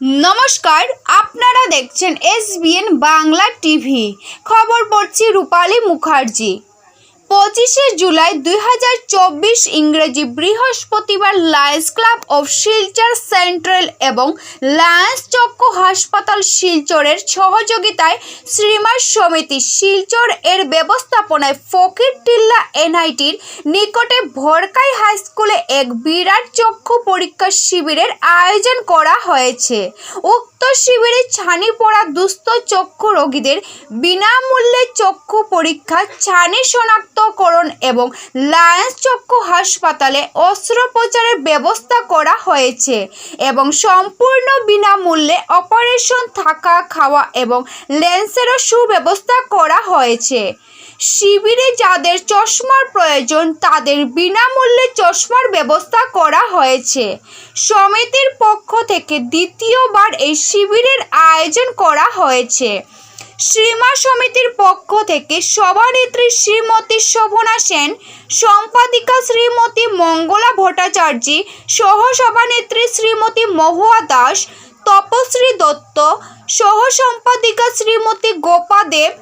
নমস্কার আপনারা দেখছেন এসবিএন বাংলা টিভি খবর পড়ছি রূপালী মুখার্জি। পঁচিশে জুলাই দুই হাজার চব্বিশ ইংরেজি বৃহস্পতিবার lions club of Silchar central এবং লায়ন্স চক্ষু হাসপাতাল শিলচরের সহযোগিতায় শ্রীমার সমিতি শিলচর এর ব্যবস্থাপনায় ফকির টিল্লা এনআইটির নিকটে ভরকাই হাই স্কুলে এক বিরাট চক্ষু পরীক্ষা শিবিরের আয়োজন করা হয়েছে। উক্ত শিবিরে ছানি পড়া দুস্থ চক্ষু রোগীদের বিনামূল্যে চক্ষু পরীক্ষা, ছানি শনাক্তকরণ এবং লায়ন্স চক্ষু হাসপাতালে অস্ত্রোপচারের ব্যবস্থা করা হয়েছে এবং সম্পূর্ণ বিনামূল্যে অপারেশন থাকা, খাওয়া এবং লেন্সেরও সুব্যবস্থা করা হয়েছে। শিবিরে যাদের চশমার প্রয়োজন, তাদের বিনামূল্যে চশমার ব্যবস্থা করা হয়েছে। সমিতির পক্ষ থেকে দ্বিতীয়বার এই শিবিরের আয়োজন করা হয়েছে। শ্রীমা সমিতির পক্ষ থেকে সভানেত্রী শ্রীমতী শোভনা সেন, সম্পাদিকা শ্রীমতী মঙ্গলা ভট্টাচার্য সহ সভানেত্রী শ্রীমতী মহুয়া দাস, তপশ্রী দত্ত সহ সম্পাদিকা শ্রীমতী গোপা দেব,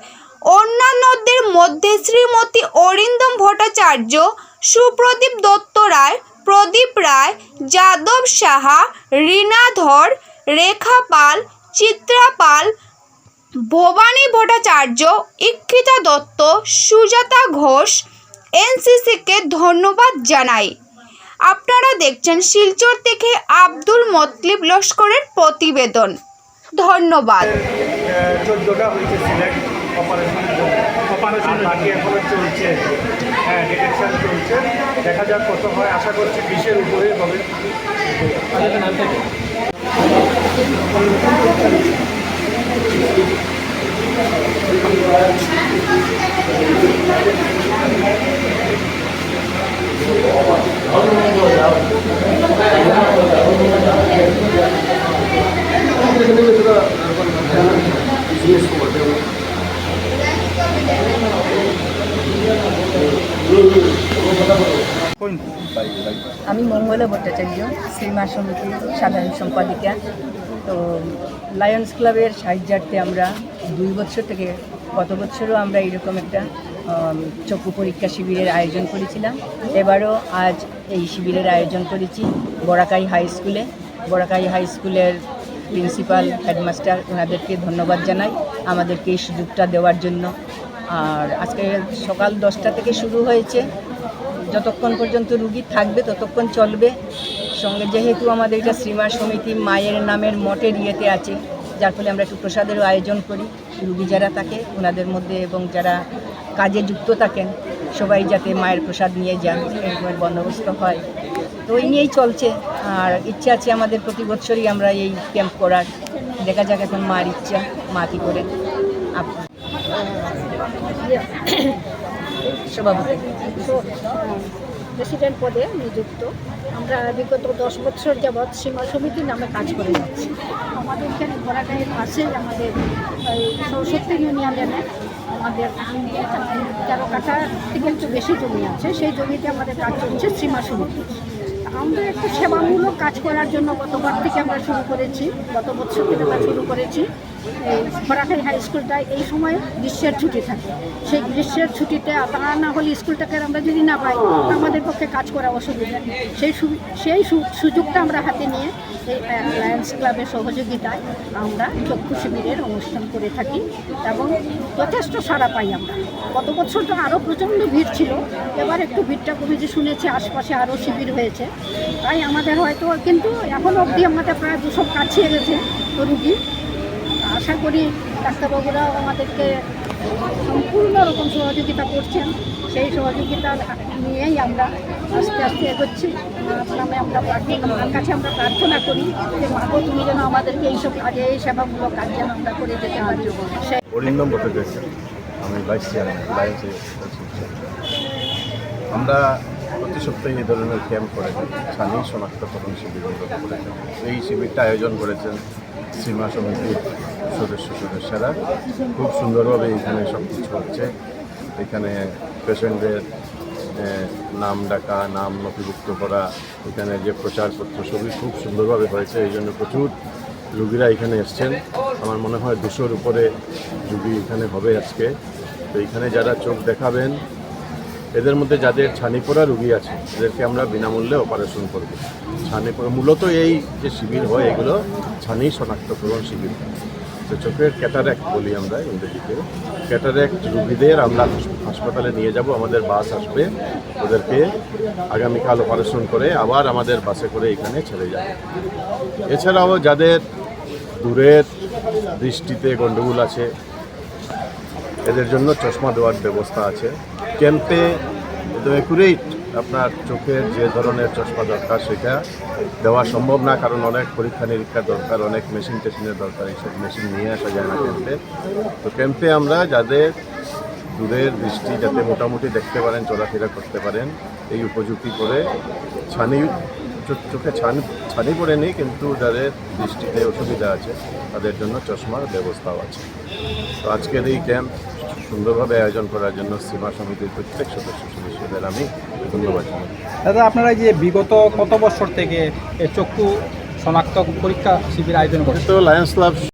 অন্যান্যদের মধ্যে শ্রীমতী অরিন্দম ভট্টাচার্য, সুপ্রদীপ দত্ত রায়, প্রদীপ রায়, যাদব সাহা, রীনা ধর, রেখা পাল, চিত্রা পাল ভবানী ভট্টাচার্য ইক্ষিতা দত্ত, সুজাতা ঘোষ, এনসিসিকে ধন্যবাদ জানাই। আপনারা দেখছেন শিলচর থেকে আব্দুল মতলিব লস্করের প্রতিবেদন। ধন্যবাদ। হ্যাঁ দেখা যাক কত হয়। আশা করছি বিশের উপরেই হবে। আমি মঙ্গলা ভট্টাচার্য শ্রীমা সমিতির সাধারণ সম্পাদিকা। তো লায়ন্স ক্লাবের সাহায্যার্থে আমরা দুই বছর থেকে গত বছরও আমরা এরকম একটা চক্ষু পরীক্ষা শিবিরের আয়োজন করেছিলাম। এবারও আজ এই শিবিরের আয়োজন করেছি বরাকাই হাই স্কুলে। বরাকাই হাই স্কুলের প্রিন্সিপাল, হেডমাস্টার ওনাদেরকে ধন্যবাদ জানাই আমাদেরকে এই সুযোগটা দেওয়ার জন্য। আর আজকে সকাল দশটা থেকে শুরু হয়েছে। যতক্ষণ পর্যন্ত রুগী থাকবে ততক্ষণ চলবে। সঙ্গে যেহেতু আমাদের এটা শ্রীমা সমিতি মায়ের নামের মঠের ইয়েতে আছে যার ফলে আমরা একটু প্রসাদেরও আয়োজন করি। রুগী যারা থাকে ওনাদের মধ্যে এবং যারা কাজে যুক্ত থাকেন, সবাই যাতে মায়ের প্রসাদ নিয়ে যান এরকমের বন্দোবস্ত হয়। তো এই নিয়েই চলছে। আর ইচ্ছা আছে আমাদের প্রতি বছরই আমরা এই ক্যাম্প করার। দেখা যাক এখন মার ইচ্ছা, মা কী করে। সভাপতি প্রেসিডেন্ট পদে নিযুক্ত। আমরা বিগত দশ বছর যাবৎ সীমা সমিতি নামে কাজ করে যাচ্ছি। আমাদের এখানে ঘোড়াগাঁয়ের পাশেই আমাদের সরস্বতী ইউনিয়নে। আমাদের তেরো কাঠা থেকে একটু বেশি জমি আছে। সেই জমিতে আমাদের কাজ চলছে সীমা সমিতি। আমরা একটু সেবামূলক কাজ করার জন্য গতবার থেকে আমরা শুরু করেছি, গত বছর থেকে আমরা শুরু করেছি। খরাখাই হাই স্কুলটায় এই সময় গ্রীষ্মের ছুটি থাকে। সেই গ্রীষ্মের ছুটিতে তা না হলে স্কুলটাকে আমরা যদি না পাই আমাদের পক্ষে কাজ করা অসুবিধা সেই সেই সুযোগটা আমরা হাতে নিয়ে এই লায়ন্স ক্লাবের সহযোগিতায় আমরা চক্ষু শিবিরের অনুষ্ঠান করে থাকি এবং যথেষ্ট সাড়া পাই আমরা। গত বছর তো আরও প্রচণ্ড ভিড় ছিল। এবার একটু ভিড়টা কমেছে, শুনেছি আশপাশে আরও শিবির হয়েছে। তাই আমাদের হয়তো, কিন্তু এখন অবধি আমাদের প্রায় দুশো কাছিয়ে গেছে রুগী। আশা করি ডাক্তারবাবুরাও আমাদেরকে সম্পূর্ণ রকম সহযোগিতা করছেন। সেই সহযোগিতা নিয়েই আমরা আস্তে আস্তে এগোচ্ছি। নামে আমরা প্রার্থনা মার কাছে আমরা প্রার্থনা করি যে মাগো তুমি যেন আমাদেরকে এইসব কাজে, এই সেবামূলক কাজ যেন আমরা করে যেতে পারি। আমি চেয়ারম্যান আমরা প্রতি সপ্তাহে এই ধরনের ক্যাম্প করে ছানি শনাক্তকরণ শিবিরগুলো করে থাকি এই শিবিরটা আয়োজন করেছেন সীমা সমিতির সদস্য সদস্যরা। খুব সুন্দরভাবে এখানে সব কিছু হচ্ছে। এখানে পেশেন্টদের নাম ডাকা, নাম নথিভুক্ত করা, এখানে যে প্রচারপত্র, সবই খুব সুন্দরভাবে হয়েছে। এই জন্য প্রচুর রুগীরা এখানে এসছেন। আমার মনে হয় দুশোর উপরে রুগী এখানে হবে আজকে। তো এখানে যারা চোখ দেখাবেন এদের মধ্যে যাদের ছানি পড়া রুগী আছে, এদেরকে আমরা বিনামূল্যে অপারেশন করব। ছানি পড়া মূলত এই যে শিবির হয়, এগুলো ছানি শনাক্তকরণ শিবির। তো চোখের ক্যাটারেক্ট বলি আমরা ইংরেজিতে। ক্যাটারেক্ট রুগীদের আমরা হাসপাতালে নিয়ে যাব, আমাদের বাস আসবে, ওদেরকে আগামীকাল অপারেশন করে আবার আমাদের বাসে করে এখানে ছেড়ে যাবে। এছাড়াও যাদের দূরের দৃষ্টিতে গণ্ডগোল আছে, এদের জন্য চশমা দেওয়ার ব্যবস্থা আছে। ক্যাম্পে একুরেট আপনার চোখের যে ধরনের চশমা দরকার সেটা দেওয়া সম্ভব না, কারণ অনেক পরীক্ষা নিরীক্ষা দরকার, অনেক মেশিন টেশিনের দরকার, এইসব মেশিন নিয়ে আসা যায় না ক্যাম্পে। তো ক্যাম্পে আমরা যাদের দূরের দৃষ্টি যাতে মোটামুটি দেখতে পারেন, চলাফেরা করতে পারেন, এই উপযুক্তি করে ছানি চোখে ছানি ছানি পড়ে নেই, কিন্তু যাদের দৃষ্টিতে অসুবিধা আছে, তাদের জন্য চশমার ব্যবস্থাও আছে। তো আজকের এই ক্যাম্প সুন্দরভাবে আয়োজন করার জন্য সীমা সমিতির প্রত্যেক সদস্য সদস্যদের আমি ধন্যবাদ জানাই। দাদা আপনারা যে বিগত কত বছর থেকে এই চক্ষু শনাক্ত পরীক্ষা শিবির আয়োজন করছে তো লায়ন্স ক্লাব